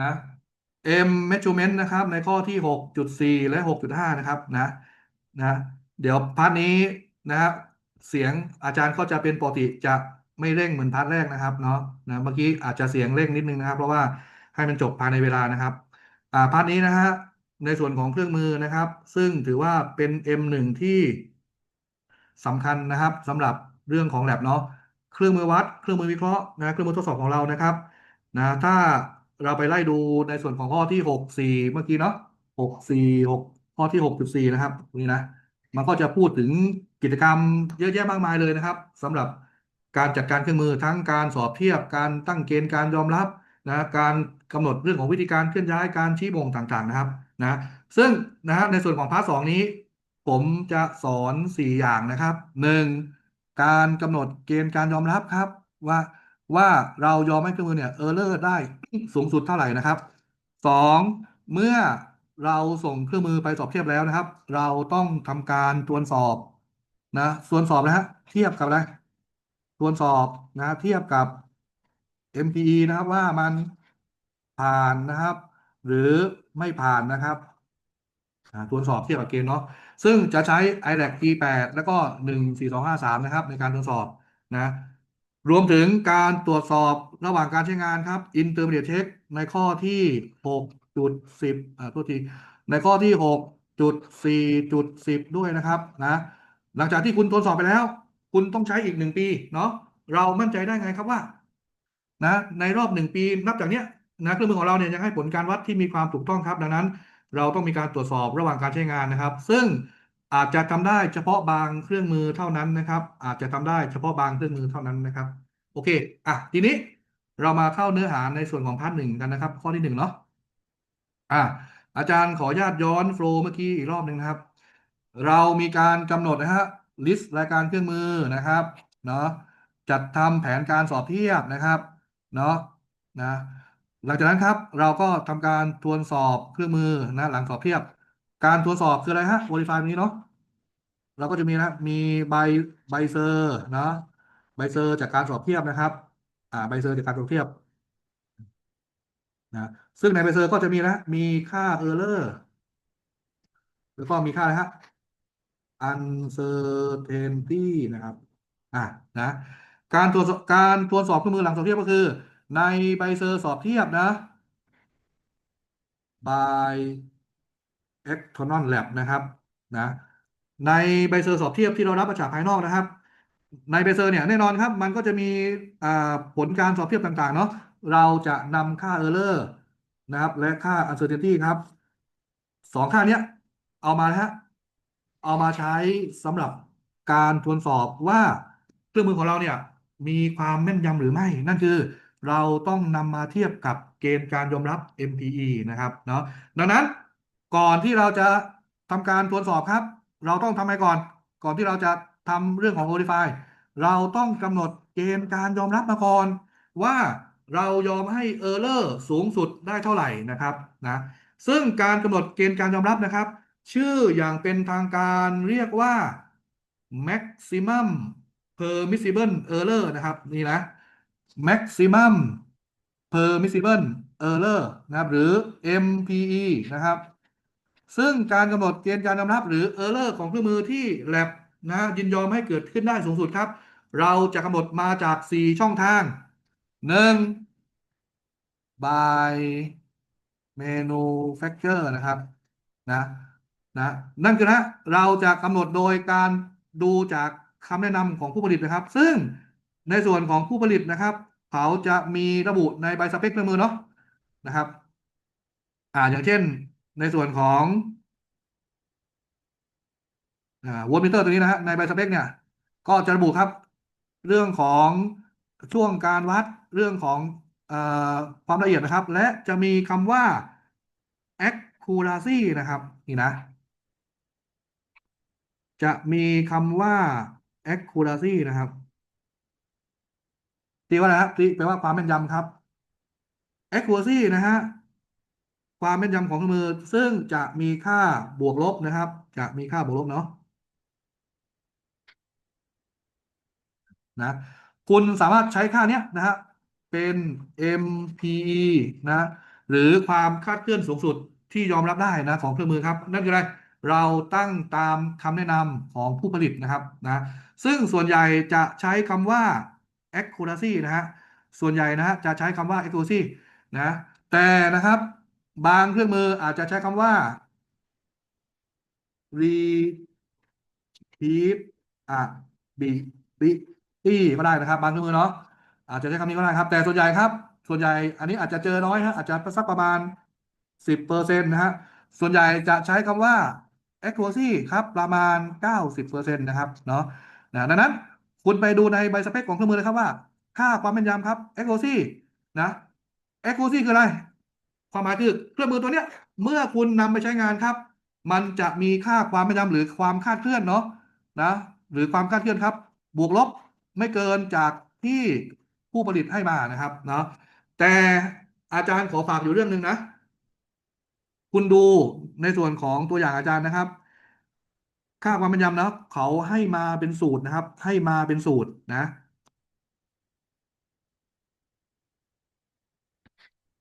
นะ M measurement นะครับ ในข้อที่ 6.4 และ 6.5 นะครับนะนะเดี๋ยวพาร์ทนี้นะครับเสียงอาจารย์ก็จะเป็นปกติจะไม่เร่งเหมือนพาร์ทแรกนะครับเนาะนะเมื่อกี้อาจจะเสียงเร่งนิดนึงนะครับ เพราะว่าให้มันจบภายในเวลานะครับอ่าพาร์ทนี้นะฮะในส่วนของเครื่องมือนะครับ ซึ่งถือว่าเป็น M1 ที่สำคัญนะครับสำหรับเรื่องของ lab เนาะเครื่องมือวัด เครื่องมือวิเคราะห์นะเครื่องมือทดสอบของเรานะครับนะถ้า เราไปไล่ดูในส่วนของข้อที่6 4เมื่อกี้เนาะ6 4 6ข้อที่6.4นะครับตรงนี้นะมันก็จะพูดถึงกิจกรรมเยอะแยะมากมายเลยนะครับสำหรับการจัดการเครื่องมือทั้งการสอบเทียบการตั้งเกณฑ์การยอมรับนะการกำหนดเรื่องของวิธีการเคลื่อนย้ายการชี้บ่งต่างๆนะครับนะซึ่งนะฮะในส่วนของพาร์ทสองนี้ ผมจะสอนสี่อย่างนะครับหนึ่งการกำหนดเกณฑ์การยอมรับครับว่า ว่าเรายอมให้เครื่องมือเนี่ยเออร์เลอร์ได้สูงสุดเท่าไหร่นะครับสองเมื่อเราส่งเครื่องมือไปสอบเทียบแล้วนะครับ เราต้องทำการตรวจสอบนะส่วนสอบนะฮะเทียบกับอะไรตรวจสอบนะเทียบกับ MPE นะครับว่ามันผ่านนะครับ หรือไม่ผ่านนะครับตรวจสอบเทียบกับเกณฑ์เนาะซึ่งจะใช้ IRAC P8 แล้วก็ 14253 นะครับ ในการตรวจสอบนะ รวมถึงการตรวจสอบระหว่างการใช้งานครับ Intermediate Check ในข้อที่ 6.10อ่าโทษที ในข้อที่ 6.4.10 ด้วยนะครับนะหลังจากที่คุณตรวจสอบไปแล้ว คุณต้องใช้อีกหนึ่งปีเนาะเรามั่นใจได้ไงครับว่านะในรอบหนึ่งปีนับจากเนี้ยนะเครื่องมือของเราเนี่ยยังให้ผลการวัดที่มีความถูกต้องครับ ดังนั้น เราต้องมีการตรวจสอบระหว่างการใช้งานนะครับ ซึ่ง อาจจะทำได้เฉพาะบางเครื่องมือเท่านั้นนะครับ อาจจะทำได้เฉพาะบางเครื่องมือเท่านั้นนะครับ โอเค อะ ทีนี้เรามาเข้าเนื้อหาในส่วนของพาร์ทหนึ่งกันนะครับ ข้อที่หนึ่งเนาะ อะ อาจารย์ขออนุญาตย้อนโฟล์เมื่อกี้อีกรอบหนึ่งนะครับ เรามีการกำหนดนะฮะ ลิสต์รายการเครื่องมือนะครับ เนาะ จัดทำแผนการสอบเทียบนะครับ เนาะ นะ หลังจากนั้นครับ เราก็ทำการทวนสอบเครื่องมือนะ หลังสอบเทียบ การทวนสอบคืออะไรฮะ verify นี้เนาะเราก็จะมีนะมีใบใบเซอร์นะใบเซอร์จากการสอบเทียบนะครับ อ่าใบเซอร์จากการสอบเทียบนะซึ่งในใบเซอร์ก็จะมีนะมีค่า error แล้วก็มีค่าอะไรฮะ uncertainty นะครับ อะนะ การตรวจสอบการตรวจสอบเครื่องมือหลังสอบเทียบก็คือ ในใบเซอร์สอบเทียบนะ by external lab นะครับนะในใบเซอร์สอบเทียบที่เรารับมาจากภายนอกนะครับ ในใบเซอร์เนี่ยแน่นอนครับ มันก็จะมีอ่าผลการสอบเทียบต่างๆเนาะเราจะนำค่า error นะครับ และค่า uncertainty ครับสองค่านี้เอามานะฮะเอามาใช้สำหรับการทวนสอบว่าเครื่องมือของเราเนี่ยมีความแม่นยำหรือไม่ นั่นคือเราต้องนำมาเทียบกับเกณฑ์การยอมรับ MPE นะครับเนาะดังนั้น ก่อนที่เราจะทำการทวนสอบครับ เราต้องทำอะไรก่อน ก่อนที่เราจะทำเรื่องของ Verify เราต้องกำหนดเกณฑ์การยอมรับมาก่อนว่าเรายอมให้ Error สูงสุดได้เท่าไหร่นะครับนะซึ่งการกำหนดเกณฑ์การยอมรับนะครับ ชื่ออย่างเป็นทางการเรียกว่า maximum permissible error นะครับ นี่นะ maximum permissible error นะครับ หรือ MPE นะครับ ซึ่งการกำหนดเกณฑ์การยอมรับหรือ error ของเครื่องมือที่ lab นะยินยอมให้เกิดขึ้นได้สูงสุดครับ เราจะกำหนดมาจาก 4 ช่องทาง 1. by manufacturer นะครับนะนะนั่นคือนะเราจะกำหนดโดยการดูจากคำแนะนำของผู้ผลิตนะครับ ซึ่งในส่วนของผู้ผลิตนะครับ เขาจะมีระบุในใบสเปคเครื่องมือเนาะนะครับ อ่าอย่างเช่น ในส่วนของอ่าโวลมิเตอร์ตัวนี้นะฮะในใบสเปคเนี่ย ก็จะระบุครับ เรื่องของช่วงการวัดเรื่องของอความละเอียดนะครับ และจะมีคำว่า accuracy นะครับ นี่นะ จะมีคำว่า accuracy นะครับตีว่าอะไรครับตีแปลว่าความแม่นยำครับ accuracy นะฮะ ความแม่นยำของเครื่องมือ ซึ่งจะมีค่าบวกลบนะครับ จะมีค่าบวกลบเนาะนะคุณสามารถใช้ค่าเนี้ยนะฮะเป็น MPE นะหรือความคาดเคลื่อนสูงสุดที่ยอมรับได้นะของเครื่องมือครับ นั่นคืออะไรเราตั้งตามคำแนะนำของผู้ผลิตนะครับนะซึ่งส่วนใหญ่จะใช้คำว่า accuracy นะฮะส่วนใหญ่นะฮะจะใช้คำว่า accuracy นะแต่นะครับ บางเครื่องมืออาจจะใช้คำว่า repeat อะ b b ตี้ก็ได้นะครับ บางเครื่องมือเนาะอาจจะใช้คำนี้ก็ได้ครับ แต่ส่วนใหญ่ครับ ส่วนใหญ่อันนี้อาจจะเจอน้อยฮะอาจจะสักประมาณสิบเปอร์เซ็นต์นะฮะส่วนใหญ่จะใช้คำว่า accuracy ครับประมาณเก้าสิบเปอร์เซ็นต์นะครับเนาะนะดังนั้นคุณไปดูในใบสเปคของเครื่องมือเลยครับว่า ค่าความแม่นยำครับ accuracy นะ accuracy คืออะไร ความหมายคือเครื่องมือตัวเนี้ย เมื่อคุณนำไปใช้งานครับ มันจะมีค่าความแม่นยำหรือความคาดเคลื่อนเนาะนะหรือความคาดเคลื่อนครับ บวกลบไม่เกินจากที่ผู้ผลิตให้มานะครับเนาะแต่อาจารย์ขอฝากอยู่เรื่องหนึ่งนะ คุณดูในส่วนของตัวอย่างอาจารย์นะครับ ค่าความแม่นยำนะเขาให้มาเป็นสูตรนะครับ ให้มาเป็นสูตรนะ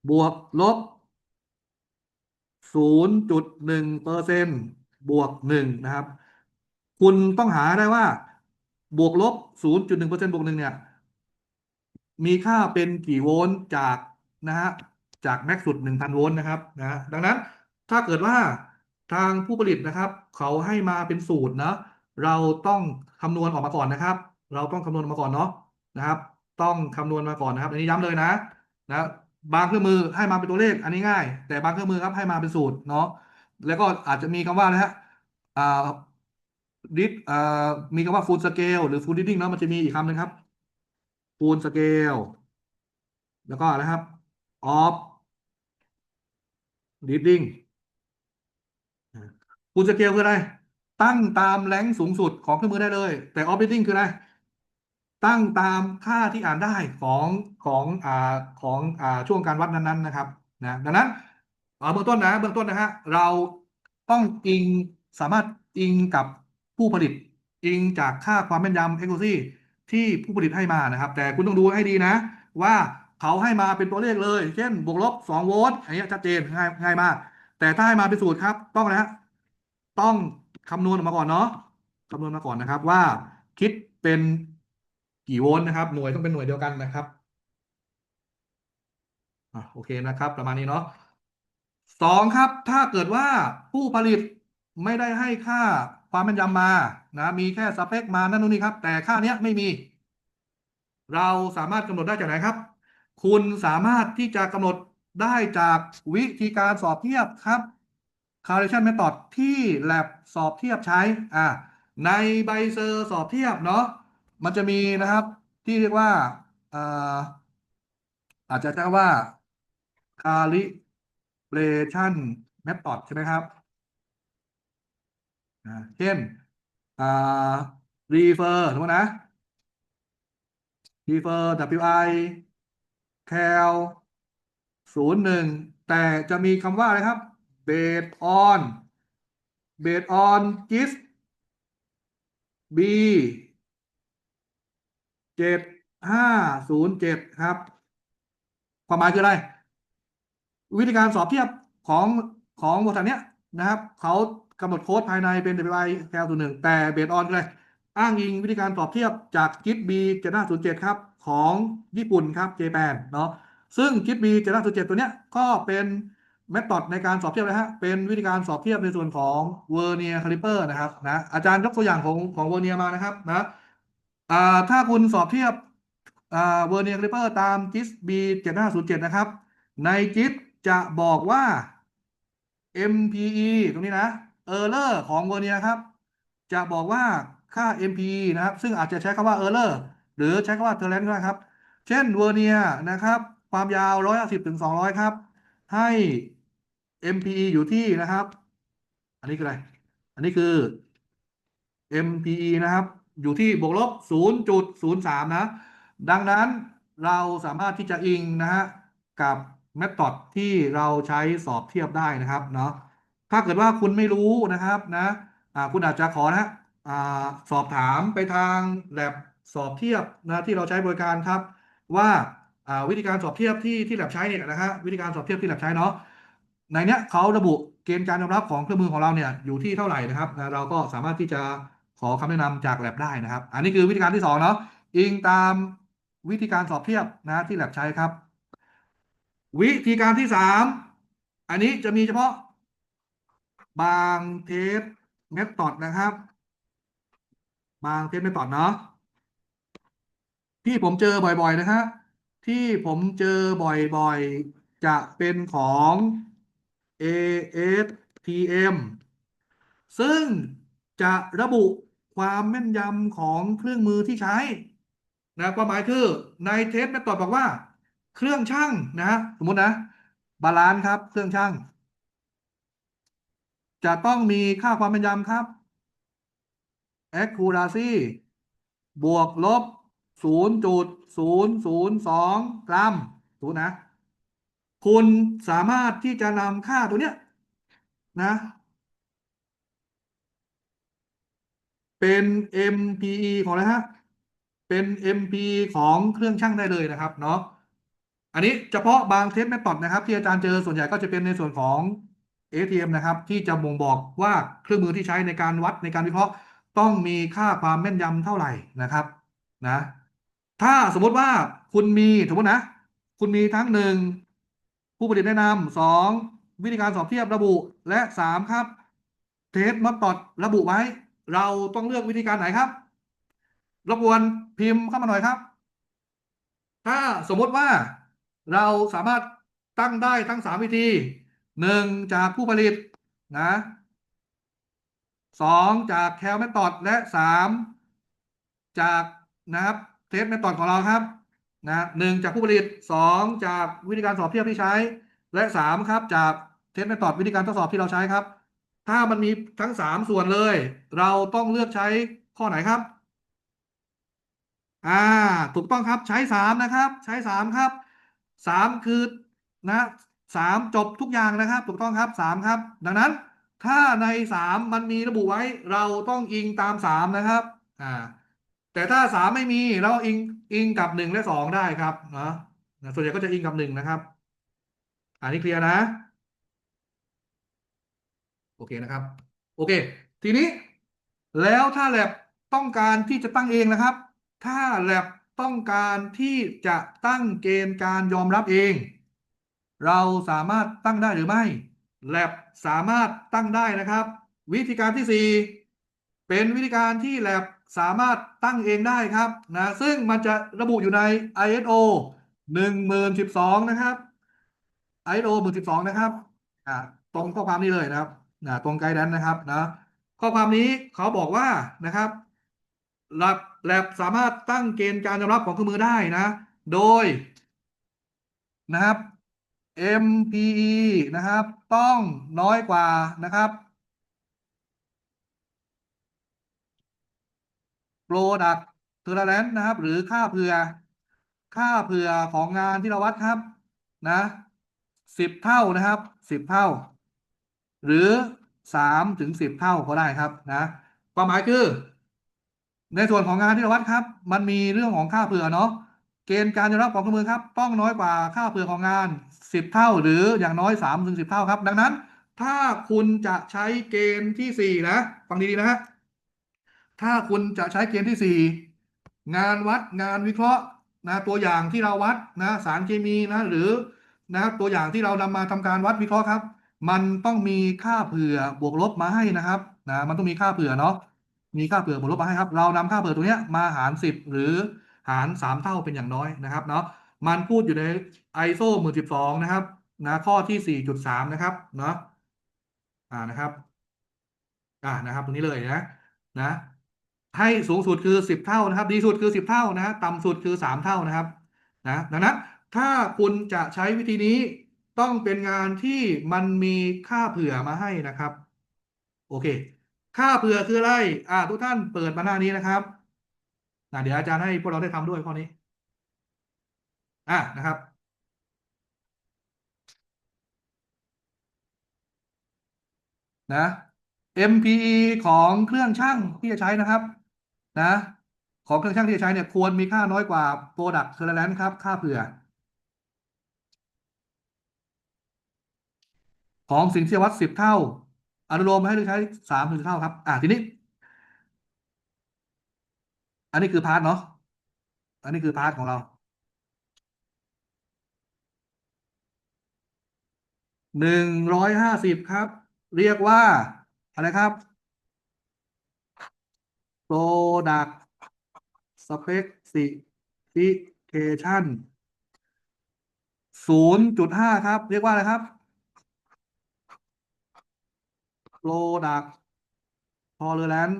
บวกลบ ศูนย์จุดหนึ่งเปอร์เซ็นบวกหนึ่งนะครับ คุณต้องหาได้ว่า บวกลบศูนย์จุดหนึ่งเปอร์เซ็นบวกหนึ่งเนี่ย มีค่าเป็นกี่โวลต์จากนะฮะจากแม็กซ์สุดหนึ่งพันโวลต์นะครับนะดังนั้นถ้าเกิดว่าทางผู้ผลิตนะครับ เขาให้มาเป็นสูตรนะเราต้องคำนวณออกมาก่อนนะครับ เราต้องคำนวณออกมาก่อนเนาะนะครับ ต้องคำนวณมาก่อนนะครับ อันนี้ย้ำเลยนะนะ บางเครื่องมือให้มาเป็นตัวเลขอันนี้ง่าย แต่บางเครื่องมือครับให้มาเป็นสูตรเนาะแล้วก็อาจจะมีคำว่านะฮะอ่าดิดอ่ามีคำว่า full scale หรือ full reading เนาะมันจะมีอีกคำหนึ่งครับ full scale แล้วก็อะไรครับ off reading full scale คืออะไร ตั้งตามแรงสูงสุดของเครื่องมือได้เลย แต่ off reading คืออะไร ตั้งตามค่าที่อ่านได้ของของอ่าของอ่าช่วงการวัดนั้นๆนะครับนะดังนั้นเบื้องต้นนะเบื้องต้นนะฮะเราต้องอิงสามารถอิงกับผู้ผลิต อิงจากค่าความแม่นยำ accuracy ที่ผู้ผลิตให้มานะครับ แต่คุณต้องดูให้ดีนะ ว่าเขาให้มาเป็นตัวเลขเลย เช่น บวกลบ2โวลต์อันนี้ชัดเจนง่ายง่ายมาก แต่ถ้าให้มาเป็นสูตรครับ ต้องนะฮะต้องคำนวณออกมาก่อนเนาะคำนวณมาก่อนนะครับว่าคิดเป็น กี่โวลต์นะครับ หน่วยต้องเป็นหน่วยเดียวกันนะครับอะโอเคนะครับ ประมาณนี้เนาะสองครับ ถ้าเกิดว่าผู้ผลิตไม่ได้ให้ค่าความแม่นยำมานะ มีแค่สเปคมานั่นนู่นนี่ครับ แต่ค่าเนี้ยไม่มี เราสามารถกำหนดได้จากไหนครับ คุณสามารถที่จะกำหนดได้จากวิธีการสอบเทียบครับ correlation method ที่ lab สอบเทียบใช้อ่าในใบเซอร์สอบเทียบเนาะ มันจะมีนะครับที่เรียกว่าอาอาจจะเรียกว่า calibration method ใช่ไหมครับเช่น refer ถูกไหมนะ refer wi cal ศูนย์หนึ่งแต่จะมีคำว่าอะไรครับ based on based on gis b เจ็ดห้าศูนย์เจ็ดครับ ความหมายคืออะไร วิธีการสอบเทียบของของบริษัทเนี้ยนะครับเขากำหนดโค้ดภายในเป็น WI แคลศูนย์หนึ่งแต่เบสออนเลยอ้างอิงวิธีการสอบเทียบจากจิตบีเจ็ดห้าศูนย์เจ็ดครับ ของญี่ปุ่นครับเจแปนเนาะซึ่งจิตบีเจ็ดห้าศูนย์เจ็ดตัวเนี้ยก็เป็นเมธอดในการสอบเทียบนะฮะเป็นวิธีการสอบเทียบในส่วนของเวอร์เนียคาลิเปอร์นะครับนะอาจารย์ยกตัวอย่างของของเวอร์เนียมานะครับนะ ถ้าคุณสอบเทียบอ่าเวอร์เนียคลิปเปอร์ตามจิตบีเจ็ดห้าศูนย์เจ็ดนะครับ ในจิตจะบอกว่า MPE ตรงนี้นะ error ของเวอร์เนียครับ จะบอกว่าค่า MPE นะครับ ซึ่งอาจจะใช้คำว่า error หรือใช้คำว่า tolerance ก็ได้ครับ เช่นเวอร์เนียนะครับ ความยาว 150ถึง200 ครับ ให้ MPE อยู่ที่นะครับ อันนี้คืออะไร อันนี้คือ MPE นะครับ อยู่ที่บวกลบ 0.03 นะ ดังนั้นเราสามารถที่จะอิงนะฮะกับเมธอดที่เราใช้สอบเทียบได้นะครับเนาะถ้าเกิดว่าคุณไม่รู้นะครับนะอ่าคุณอาจจะขอนะอสอบถามไปทางแ a บสอบเทียบนะที่เราใช้บริการครับ ว่าอ่าวิธีการสอบเทียบที่ที่แลบใช้เนี่ยนะฮะวิธีการสอบเทียบที่แลบใช้เนาะในเนี้ยเขาระบุเกณฑ์การยอมรับของเครื่องมือของเราเนี่ยอยู่ที่เท่าไหร่นะครับนะเราก็สามารถที่จะ ขอคำแนะนำจากแลบได้นะครับ อันนี้คือวิธีการที่สองเนาะอิงตามวิธีการสอบเทียบนะที่แลบใช้ครับ วิธีการที่สามอันนี้จะมีเฉพาะบางเทสเมธอดนะครับ บางเทสเมธอดเนาะที่ผมเจอบ่อยๆนะฮะที่ผมเจอบ่อยๆ จะเป็นของ ASTM ซึ่งจะระบุ ความแม่นยำของเครื่องมือที่ใช้นะความหมายคือในเทสเมธอดบอกว่า เครื่องช่างนะฮะสมมตินะบาลานซ์ครับ เครื่องช่าง จะต้องมีค่าความแม่นยำครับ accuracy บวกลบ 0.002 กรัมถูกนะ คุณสามารถที่จะนำค่าตัวเนี้ยนะ เป็น MPE ของอะไรฮะ เป็น MPE ของเครื่องช่างได้เลยนะครับเนาะ อันนี้เฉพาะบางเทสเมธอดนะครับที่อาจารย์เจอส่วนใหญ่ก็จะเป็นในส่วนของ ATM นะครับ ที่จะบ่งบอกว่าเครื่องมือที่ใช้ในการวัดในการวิเคราะห์ต้องมีค่าความแม่นยำเท่าไหร่นะครับนะถ้าสมมติว่าคุณมีสมมตินะ คุณมีทั้งหนึ่งผู้ผลิตแนะนำสองวิธีการสอบเทียบระบุและสามครับ เทสมอตอดระบุไว้ เราต้องเลือกวิธีการไหนครับ รบกวนพิมพ์เข้ามาหน่อยครับ ถ้าสมมติว่าเราสามารถตั้งได้ทั้งสามวิธีหนึ่งจากผู้ผลิตนะสองจากแคลเมตอดและสามจากนะครับเทสเมตอดของเราครับนะหนึ่งจากผู้ผลิตสองจากวิธีการสอบเทียบที่ใช้ และสามครับจากเทสเมตอดวิธีการทดสอบที่เราใช้ครับ ถ้ามันมีทั้งสามส่วนเลย เราต้องเลือกใช้ข้อไหนครับ อ่า ถูกต้องครับใช้สามนะครับ ใช้สามครับสามคือนะสามจบทุกอย่างนะครับ ถูกต้องครับสามครับ ดังนั้น ถ้าในสามมันมีระบุไว้ เราต้องอิงตามสามนะครับอ่าแต่ถ้าสามไม่มีเราอิงอิงกับหนึ่งและสองได้ครับเนาะส่วนใหญ่ก็จะอิงกับหนึ่งนะครับ อันนี้เคลียร์นะ โอเคนะครับ โอเค ทีนี้แล้วถ้าแลบต้องการที่จะตั้งเองนะครับ ถ้าแลบต้องการที่จะตั้งเกณฑ์การยอมรับเอง เราสามารถตั้งได้หรือไม่แลบสามารถตั้งได้นะครับ วิธีการที่ 4 เป็นวิธีการที่แลบสามารถตั้งเองได้ครับนะซึ่งมันจะระบุอยู่ใน ISO 1012 นะครับ ISO 1012 นะครับ อ่าตรงข้อความนี้เลยนะครับ นะตรงไกด์แดนนะครับนะข้อความนี้เขาบอกว่านะครับแลบแลบสามารถตั้งเกณฑ์การยอมรับของเครื่องมือได้นะ โดยนะครับ MPE นะครับ ต้องน้อยกว่านะครับ Product Tolerance นะครับ หรือค่าเผื่อ ค่าเผื่อของงานที่เราวัดครับ นะสิบเท่านะครับสิบเท่า หรือสามถึงสิบเท่าก็ได้ครับนะความหมายคือ ในส่วนของงานที่เราวัดครับ มันมีเรื่องของค่าเผื่อเนาะเกณฑ์การยอมรับของเครื่องมือครับ ต้องน้อยกว่าค่าเผื่อของงานสิบเท่า หรืออย่างน้อยสามถึงสิบเท่าครับ ดังนั้น ถ้าคุณจะใช้เกณฑ์ที่สี่นะฟังดีๆนะฮะถ้าคุณจะใช้เกณฑ์ที่สี่งานวัดงานวิเคราะห์นะตัวอย่างที่เราวัดนะสารเคมีนะหรือนะตัวอย่างที่เรานำมาทำการวัดวิเคราะห์ครับ มันต้องมีค่าเผื่อบวกลบมาให้นะครับนะมันต้องมีค่าเผื่อเนาะมีค่าเผื่อบวกลบมาให้ครับ เรานำค่าเผื่อตัวเนี้ยมาหารสิบหรือหารสามเท่าเป็นอย่างน้อยนะครับเนาะมันพูดอยู่ใน ISO หมื่นสิบสองนะครับนะข้อที่สี่จุดสามนะครับเนาะอ่านะครับอ่านะครับตรงนี้เลยนะนะ ให้สูงสุดคือสิบเท่านะครับ ดีสุดคือสิบเท่านะต่ำสุดคือสามเท่านะครับนะดังนั้นถ้าคุณจะใช้วิธีนี้ ต้องเป็นงานที่มันมีค่าเผื่อมาให้นะครับ โอเค ค่าเผื่อคืออะไรอ่าทุกท่านเปิดมาหน้านี้นะครับนะเดี๋ยวอาจารย์ให้พวกเราได้ทำด้วยข้อนี้ อ่านะครับนะ MPE ของเครื่องช่างที่จะใช้นะครับ นะ ของเครื่องช่างที่จะใช้เนี่ยควรมีค่าน้อยกว่า Product Tolerance ครับ ค่าเผื่อ ของสิ่งที่วัดสิบเท่าอนุโลมให้ลือกใช้สามถึงเท่าครับ อ่าทีนี้ อันนี้คือพาร์ทเนาะอันนี้คือพาร์ทของเราหนึ่งร้อยห้าสิบครับ เรียกว่า อะไรครับ product specification ศูนย์จุดห้าครับ เรียกว่าอะไรครับ product tolerance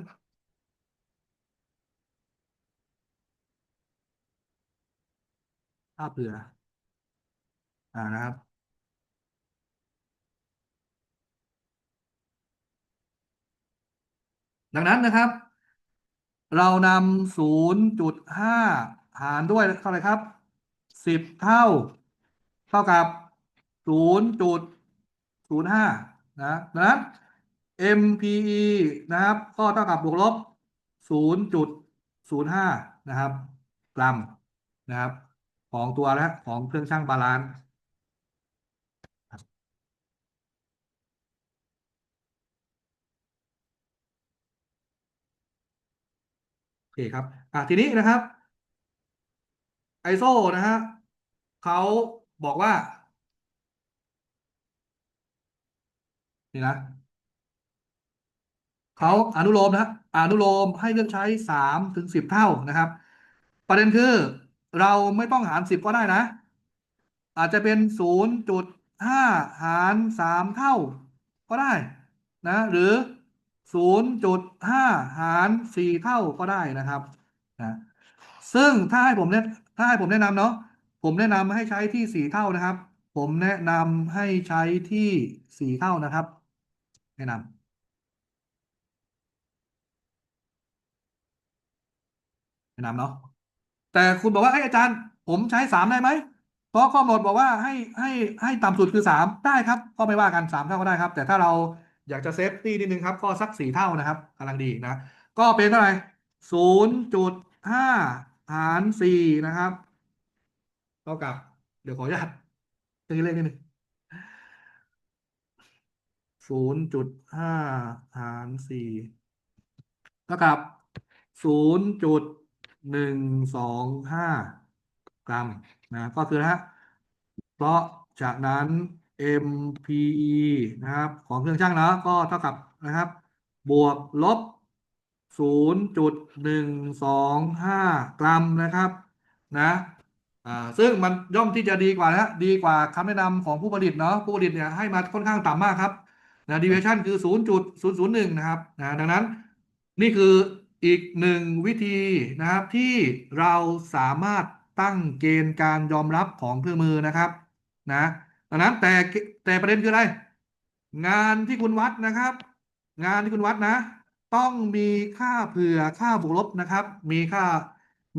ค่าเผื่อ อ่านะครับ ดังนั้นนะครับ เรานำศูนย์จุดห้าหารด้วยเท่าไหร่ครับสิบเท่า เท่ากับศูนย์จุดศูนย์ห้านะดังนั้น MPE นะครับ ก็เท่ากับบวกลบศูนย์จุดศูนย์ห้านะครับ กรัมนะครับ ของตัวและของเครื่องชั่งบาลานซ์โอเคครับ อะทีนี้นะครับไอโซนะฮะเขาบอกว่า นี่นะ เขาอนุโลมนะอนุโลมให้เลือกใช้สามถึงสิบเท่านะครับ ประเด็นคือเราไม่ต้องหารสิบก็ได้นะ อาจจะเป็นศูนย์จุดห้าหารสามเท่าก็ได้นะ หรือศูนย์จุดห้าหารสี่เท่าก็ได้นะครับนะซึ่งถ้าให้ผมแนะถ้าให้ผมแนะนำเนาะผมแนะนำให้ใช้ที่สี่เท่านะครับ ผมแนะนำให้ใช้ที่สี่เท่านะครับ แนะนำแนะนำเนาะแต่คุณบอกว่าไอ้อาจารย์ ผมใช้สามได้ไหมเพราะข้อกำหนดบอกว่าให้ให้ให้ต่ำสุดคือสามได้ครับ ก็ไม่ว่ากันสามเท่าก็ได้ครับ แต่ถ้าเราอยากจะเซฟตี้นิดนึงครับ ก็สักสี่เท่านะครับกำลังดีนะ ก็เป็นเท่าไหร่ศูนย์จุดห้าหารสี่นะครับเท่ากับ เดี๋ยวขออนุญาตตีเลขนิดนึงศูนย์จุดห้าหารสี่เท่ากับศูนย์จุด หนึ่งสองห้ากรัมนะก็คือนะฮะเพราะจากนั้น MPE นะครับของเครื่องช่างนะก็เท่ากับนะครับ บวกลบ 0.125 กรัมนะครับนะอ่าซึ่งมันย่อมที่จะดีกว่านะดีกว่าคำแนะนำของผู้ผลิตเนาะผู้ผลิตเนี่ยให้มาค่อนข้างต่ำมากครับนะ deviation คือ 0.001 นะครับนะดังนั้นนี่คือ อีกหนึ่งวิธีนะครับที่เราสามารถตั้งเกณฑ์การยอมรับของเครื่องมือนะครับนะดังนั้นแต่แต่ประเด็นคืออะไร งานที่คุณวัดนะครับ งานที่คุณวัดนะ ต้องมีค่าเผื่อค่าบวกลบนะครับ มีค่า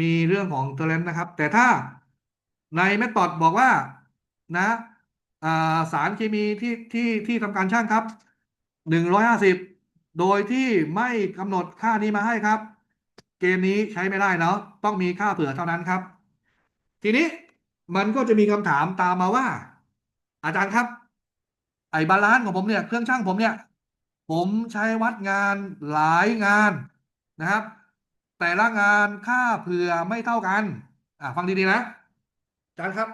มีเรื่องของเทเลนนะครับ แต่ถ้าในเมธอดบอกว่านะสารเคมีที่ที่ที่ทำการช่างครับหนึ่งร้อยห้าสิบ โดยที่ไม่กำหนดค่านี้มาให้ครับ เกณฑ์นี้ใช้ไม่ได้เนาะต้องมีค่าเผื่อเท่านั้นครับ ทีนี้มันก็จะมีคำถามตามมาว่า อาจารย์ครับ ไอ้บาลานซ์ของผมเนี่ยเครื่องช่างผมเนี่ย ผมใช้วัดงานหลายงานนะครับ แต่ละงานค่าเผื่อไม่เท่ากันอ่าฟังดีๆนะอาจารย์ครับ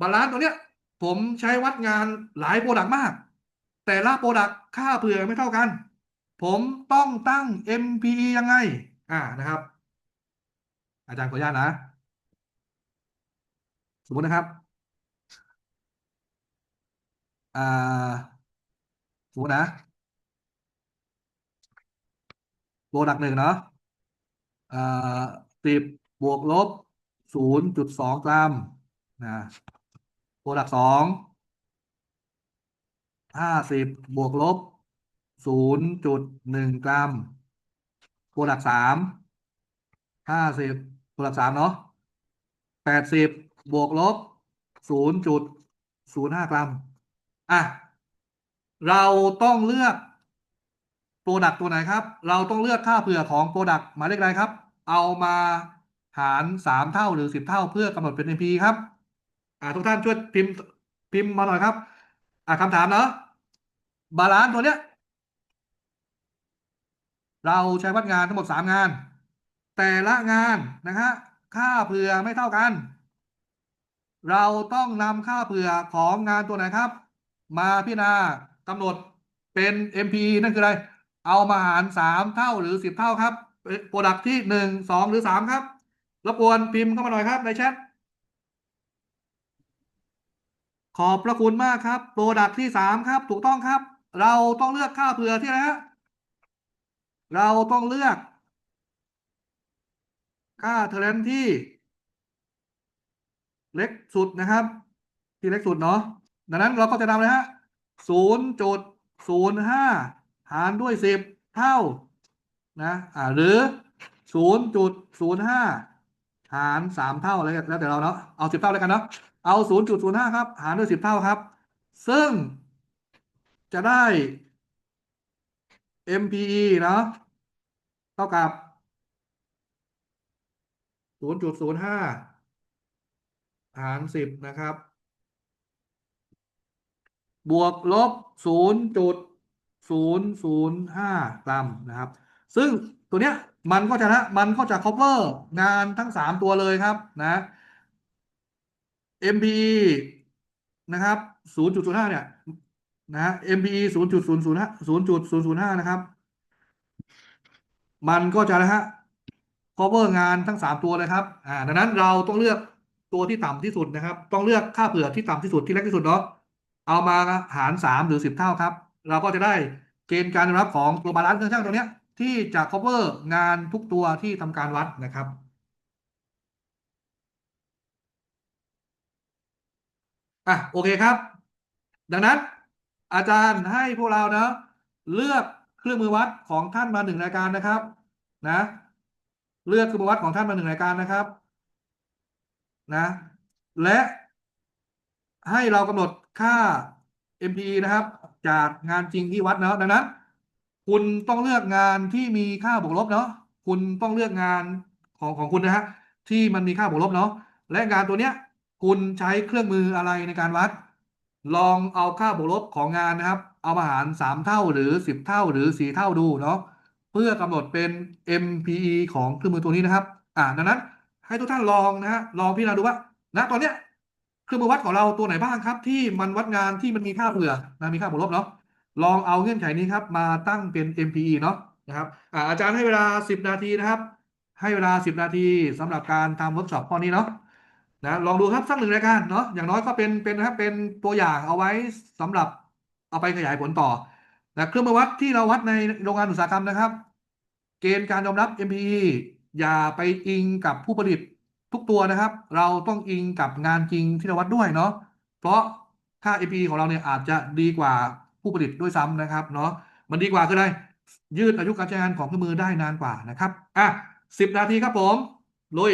บาลานซ์ตัวเนี้ย ผมใช้วัดงานหลายโปรดักต์มาก แต่ละโปรดักต์ค่าเผื่อไม่เท่ากัน ผมต้องตั้ง MPE ยังไง อ่านะครับ อาจารย์ขออนุญาตนะ สมมตินะครับอ่าสมมตินะโปรดักหนึ่งเนาะอ่าสิบบวกลบศูนย์จุดสองกรัมนะโปรดักสองห้าสิบบวกลบ ศูนย์จุดหนึ่งกรัมโปรดักสามห้าสิบโปรดักสามเนาะแปดสิบบวกลบศูนย์จุดศูนย์ห้ากรัม อะ เราต้องเลือกโปรดักตัวไหนครับ เราต้องเลือกค่าเผื่อของโปรดักหมายเลขอะไรครับ เอามาหารสามเท่าหรือสิบเท่าเพื่อกำหนดเป็น NP ครับ อ่าทุกท่านช่วยพิมพ์พิมพ์มาหน่อยครับ อ่าคำถามเนาะบาลานซ์ตัวเนี้ย เราใช้วัดงานทั้งหมดสามงาน แต่ละงานนะฮะค่าเผื่อไม่เท่ากัน เราต้องนำค่าเผื่อของงานตัวไหนครับ มาพิจารณากำหนดเป็น MP นั่นคืออะไร เอามาหารสามเท่าหรือสิบเท่าครับโปรดักที่หนึ่งสองหรือสามครับรบกวนพิมพ์เข้ามาหน่อยครับในแชทขอบพระคุณมากครับ โปรดักที่สามครับ ถูกต้องครับ เราต้องเลือกค่าเผื่อที่อะไรฮะ เราต้องเลือก ค่าเทเลนที่ เล็กสุดนะครับ ที่เล็กสุดเนาะดังนั้นเราก็จะนำเลยฮะศูนย์จุดศูนย์ห้าหารด้วยสิบเท่านะอ่าหรือศูนย์จุดศูนย์ห้าหารสามเท่าอะไรแล้วแต่เราเนาะเอาสิบเท่าแล้วกันเนาะเอาศูนย์จุดศูนย์ห้าครับ หารด้วยสิบเท่าครับ ซึ่งจะได้ MPE เนาะเท่ากับศูนย์จุดศูนย์ห้าหารสิบนะครับ บวกลบศูนย์จุดศูนย์ศูนย์ห้ากรัมนะครับ ซึ่งตัวเนี้ยมันก็จะนะมันก็จะ cover งานทั้งสามตัวเลยครับนะ MPE นะครับศูนย์จุดศูนย์ห้าเนี่ย นะ MPE ศูนย์จุดศูนย์ศูนย์ห้าศูนย์จุดศูนย์ศูนย์ห้านะครับ มันก็จะนะฮะ cover งานทั้งสามตัวเลยครับ อ่า ดังนั้นเราต้องเลือกตัวที่ต่ำที่สุดนะครับ ต้องเลือกค่าเผื่อที่ต่ำที่สุดที่เล็กที่สุดเนาะ เอามาหารสามหรือสิบเท่าครับ เราก็จะได้เกณฑ์การรับของตัวบาลานซ์เครื่องช่างตัวเนี้ยที่จะ cover งานทุกตัวที่ทำการวัดนะครับอะโอเคครับ ดังนั้น อาจารย์ให้พวกเรานะ เลือกเครื่องมือวัดของท่านมาหนึ่งรายการนะครับ นะ เลือกเครื่องมือวัดของท่านมาหนึ่งรายการนะครับ นะ และให้เรากำหนดค่า MPE นะครับ จากงานจริงที่วัดเนาะดังนั้น คุณต้องเลือกงานที่มีค่าบวกลบเนาะคุณต้องเลือกงานของของคุณนะฮะที่มันมีค่าบวกลบเนาะและงานตัวเนี้ย คุณใช้เครื่องมืออะไรในการวัด ลองเอาค่าบวกลบของงานนะครับ เอามาหารสามเท่าหรือสิบเท่าหรือสี่เท่าดูเนาะเพื่อกำหนดเป็น MPE ของเครื่องมือตัวนี้นะครับ อ่าดังนั้น ให้ทุกท่านลองนะฮะลองพิจารณาดูว่าณตอนเนี้ยเครื่องมือวัดของเราตัวไหนบ้างครับ ที่มันวัดงานที่มันมีค่าเผื่อนะมีค่าบวกลบเนาะลองเอาเงื่อนไขนี้ครับ มาตั้งเป็น MPE เนาะนะครับอ่าอาจารย์ให้เวลา 10 นาทีนะครับ ให้เวลา 10 นาทีสำหรับการทำเวิร์กช็อปข้อนี้เนาะ นะลองดูครับสักหนึ่งรายการเนาะอย่างน้อยก็เป็นเป็นนะครับเป็นตัวอย่างเอาไว้สำหรับเอาไปขยายผลต่อนะเครื่องมือวัดที่เราวัดในโรงงานอุตสาหกรรมนะครับ เกณฑ์การยอมรับ MPE อย่าไปอิงกับผู้ผลิตทุกตัวนะครับ เราต้องอิงกับงานจริงที่เราวัดด้วยเนาะเพราะค่า APE ของเราเนี่ยอาจจะดีกว่าผู้ผลิตด้วยซ้ำนะครับเนาะมันดีกว่าคืออะไรยืดอายุการใช้งานของเครื่องมือได้นานกว่านะครับอะสิบนาทีครับผมลุย